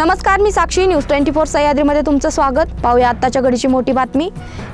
नमस्कार मी Sakshi. News twenty four सह्याद्रीमध्ये तुमचं स्वागत. पाहूया आत्ताच्या घडीची मोठी बातमी.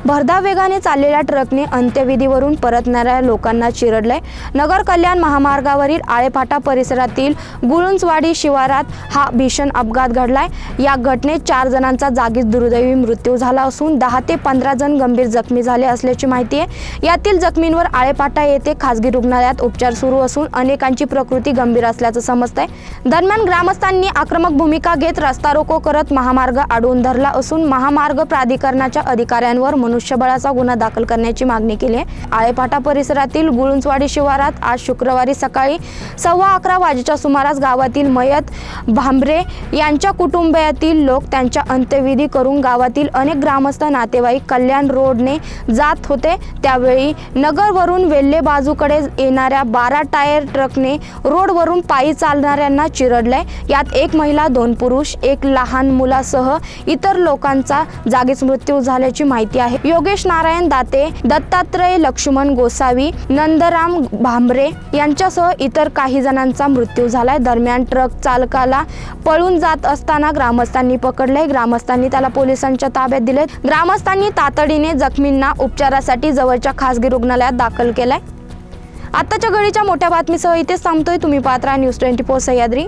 भरधाव वेगाने चाललेल्या ट्रकने अंत्यविधीवरून परतणाऱ्या लोकांना चिरडलंय. नगर कल्याण महामार्गावरील आळेफाटा परिसरातील गुळुंचवाडी शिवारात हा भीषण अपघात घडलाय. या घटनेत चार जणांचा जागीच दुर्दैवी मृत्यू झाला असून दहा ते पंधरा जण गंभीर जखमी झाले असल्याची माहिती आहे. यातील जखमींवर आळेपाटा येथे खासगी रुग्णालयात उपचार सुरू असून अनेकांची प्रकृती गंभीर असल्याचं समजतंय. दरम्यान ग्रामस्थांनी आक्रमक भूमिका घेत रस्ता रोको करत महामार्ग अडवून धरला असून महामार्ग प्राधिकरणाच्या अधिकाऱ्यांवर मनुष्यबळाचा गुन्हा दाखल करण्याची मागणी केली आहे. आळेपाटा परिसरातील गुळुंचवाडी शिवारात आज शुक्रवारी सकाळी सव्वा अकरा वाजेच्या सुमारास गावातील मयत भांबरे यांच्या कुटुंबियातील लोक त्यांच्या अंत्यविधी करून गावातील अनेक ग्रामस्थ नातेवाईक कल्याण रोडने जात होते. त्यावेळी नगरवरून वेल्हे बाजूकडे येणाऱ्या बारा टायर ट्रकने रोडवरून पायी चालणाऱ्यांना चिरडलंय यात एक महिला दोन पुरुष पुरुष एक लहान मुलासह इतर लोकांचा जागीच मृत्यू झाल्याची माहिती आहे. योगेश नारायण दाते दत्तात्रय लक्ष्मण गोसावी नंदराम भांबरे यांच्यासह इतर काही जणांचा मृत्यू झालाय. दरम्यान ट्रक चालकाला पळून जात असताना ग्रामस्थांनी पकडले ग्रामस्थांनी त्याला पोलिसांच्या ताब्यात दिले ग्रामस्थांनी तातडीने जखमींना उपचारासाठी जवळच्या खासगी रुग्णालयात दाखल केलाय. आताच्या घडीच्या मोठ्या बातमीसह इथेच थांबतोय. तुम्ही पात्रा न्यूज ट्वेंटी फोर सह्याद्री.